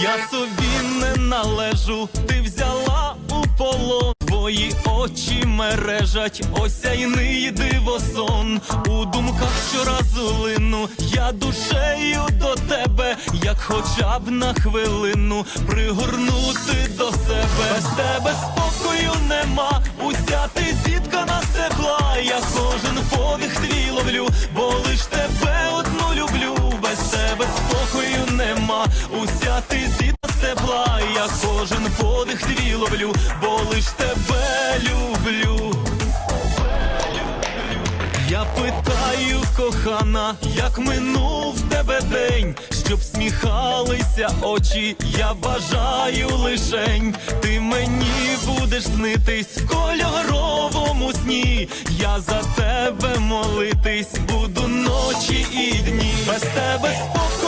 Я собі не належу, ти взяла у полон. Твої очі мережать, осяйний дивосон. У думках щоразу лину, я душею до тебе, як хоча б на хвилину пригорнути до себе. Без тебе спокою нема, уся ти зіткана з. Я кожен подих твій ловлю, бо уся ти зіткана з тепла. Я кожен подих твій ловлю, бо лиш тебе люблю. Я питаю, кохана, як минув тебе день, щоб сміхалися очі, я бажаю лишень, ти мені будеш снитись в кольоровому сні. Я за тебе молитись буду ночі і дні. Без тебе спокою.